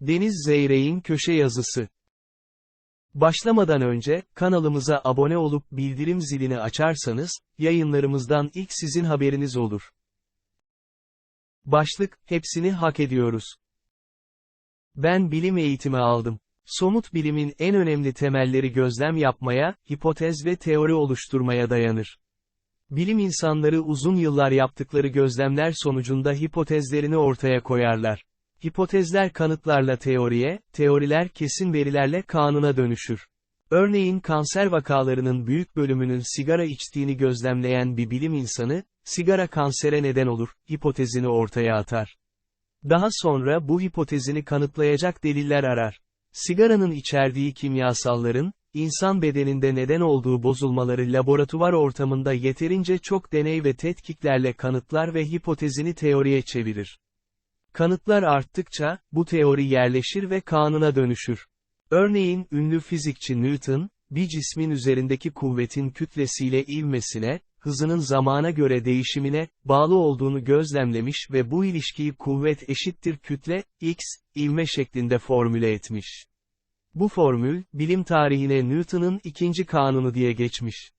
Deniz Zeyrek'in köşe yazısı. Başlamadan önce, kanalımıza abone olup bildirim zilini açarsanız, yayınlarımızdan ilk sizin haberiniz olur. Başlık, hepsini hak ediyoruz. Ben bilim eğitimi aldım. Somut bilimin en önemli temelleri gözlem yapmaya, hipotez ve teori oluşturmaya dayanır. Bilim insanları uzun yıllar yaptıkları gözlemler sonucunda hipotezlerini ortaya koyarlar. Hipotezler kanıtlarla teoriye, teoriler kesin verilerle kanuna dönüşür. Örneğin kanser vakalarının büyük bölümünün sigara içtiğini gözlemleyen bir bilim insanı, sigara kansere neden olur, hipotezini ortaya atar. Daha sonra bu hipotezini kanıtlayacak deliller arar. Sigaranın içerdiği kimyasalların, insan bedeninde neden olduğu bozulmaları laboratuvar ortamında yeterince çok deney ve tetkiklerle kanıtlar ve hipotezini teoriye çevirir. Kanıtlar arttıkça, bu teori yerleşir ve kanuna dönüşür. Örneğin ünlü fizikçi Newton, bir cismin üzerindeki kuvvetin kütlesiyle ivmesine, hızının zamana göre değişimine, bağlı olduğunu gözlemlemiş ve bu ilişkiyi kuvvet eşittir kütle, x, ivme şeklinde formüle etmiş. Bu formül, bilim tarihine Newton'un ikinci kanunu diye geçmiş.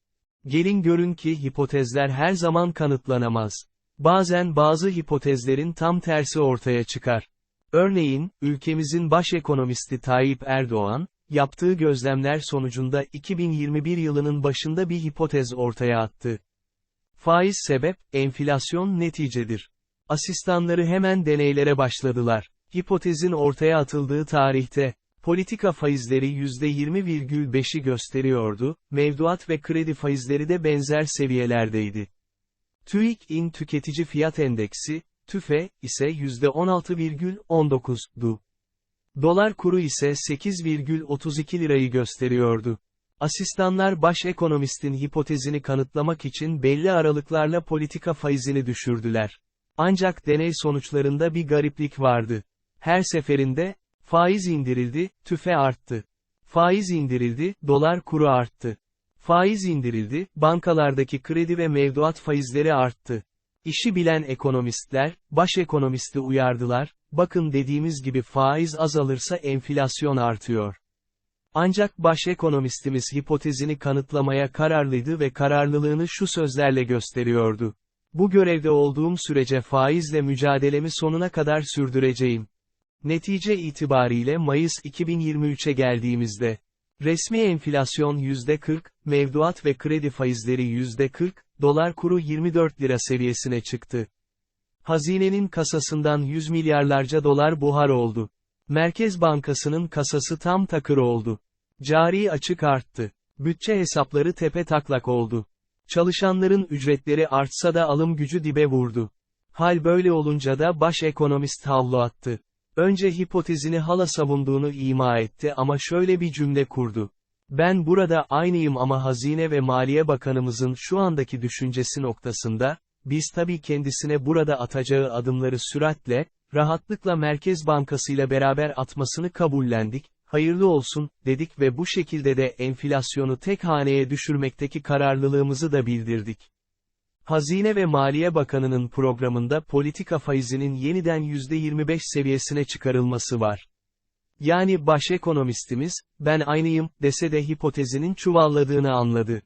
Gelin görün ki hipotezler her zaman kanıtlanamaz. Bazen bazı hipotezlerin tam tersi ortaya çıkar. Örneğin, ülkemizin baş ekonomisti Tayyip Erdoğan, yaptığı gözlemler sonucunda 2021 yılının başında bir hipotez ortaya attı. Faiz sebep, enflasyon neticedir. Asistanları hemen deneylere başladılar. Hipotezin ortaya atıldığı tarihte, politika faizleri %20,5'i gösteriyordu, mevduat ve kredi faizleri de benzer seviyelerdeydi. TÜİK'in tüketici fiyat endeksi, TÜFE, ise %16,19'du. Dolar kuru ise 8,32 lirayı gösteriyordu. Asistanlar baş ekonomistin hipotezini kanıtlamak için belli aralıklarla politika faizini düşürdüler. Ancak deney sonuçlarında bir gariplik vardı. Her seferinde, faiz indirildi, tüfe arttı. Faiz indirildi, dolar kuru arttı. Faiz indirildi, bankalardaki kredi ve mevduat faizleri arttı. İşi bilen ekonomistler, baş ekonomisti uyardılar, bakın dediğimiz gibi faiz azalırsa enflasyon artıyor. Ancak baş ekonomistimiz hipotezini kanıtlamaya kararlıydı ve kararlılığını şu sözlerle gösteriyordu. Bu görevde olduğum sürece faizle mücadelemi sonuna kadar sürdüreceğim. Netice itibariyle Mayıs 2023'e geldiğimizde, resmi enflasyon %40, mevduat ve kredi faizleri %40, dolar kuru 24 lira seviyesine çıktı. Hazinenin kasasından 100 milyarlarca dolar buhar oldu. Merkez Bankası'nın kasası tam takır oldu. Cari açık arttı. Bütçe hesapları tepe taklak oldu. Çalışanların ücretleri artsa da alım gücü dibe vurdu. Hal böyle olunca da baş ekonomist havlu attı. Önce hipotezini hala savunduğunu ima etti ama şöyle bir cümle kurdu. Ben burada aynıyım ama Hazine ve Maliye Bakanımızın şu andaki düşüncesi noktasında, biz tabii kendisine burada atacağı adımları süratle, rahatlıkla Merkez Bankası ile beraber atmasını kabullendik, hayırlı olsun, dedik ve bu şekilde de enflasyonu tek haneye düşürmekteki kararlılığımızı da bildirdik. Hazine ve Maliye Bakanı'nın programında politika faizinin yeniden %25 seviyesine çıkarılması var. Yani baş ekonomistimiz, ben aynıyım, dese de hipotezinin çuvalladığını anladı.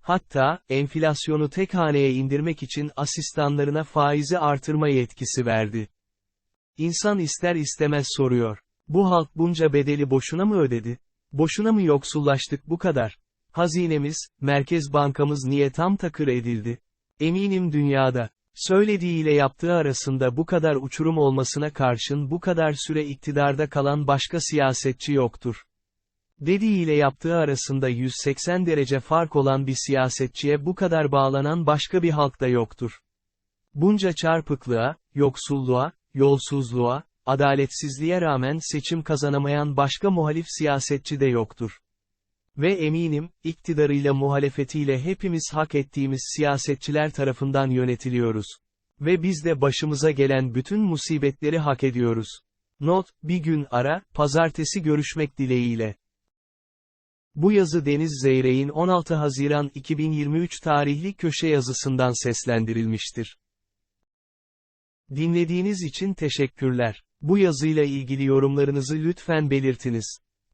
Hatta, enflasyonu tek haneye indirmek için asistanlarına faizi artırma yetkisi verdi. İnsan ister istemez soruyor. Bu halk bunca bedeli boşuna mı ödedi? Boşuna mı yoksullaştık bu kadar? Hazinemiz, Merkez Bankamız niye tam takır edildi? Eminim dünyada, söylediğiyle yaptığı arasında bu kadar uçurum olmasına karşın bu kadar süre iktidarda kalan başka siyasetçi yoktur. Dediğiyle yaptığı arasında 180 derece fark olan bir siyasetçiye bu kadar bağlanan başka bir halk da yoktur. Bunca çarpıklığa, yoksulluğa, yolsuzluğa, adaletsizliğe rağmen seçim kazanamayan başka muhalif siyasetçi de yoktur. Ve eminim, iktidarıyla muhalefetiyle hepimiz hak ettiğimiz siyasetçiler tarafından yönetiliyoruz. Ve biz de başımıza gelen bütün musibetleri hak ediyoruz. Not, bir gün ara, pazartesi görüşmek dileğiyle. Bu yazı Deniz Zeyrek'in 16 Haziran 2023 tarihli köşe yazısından seslendirilmiştir. Dinlediğiniz için teşekkürler. Bu yazıyla ilgili yorumlarınızı lütfen belirtiniz.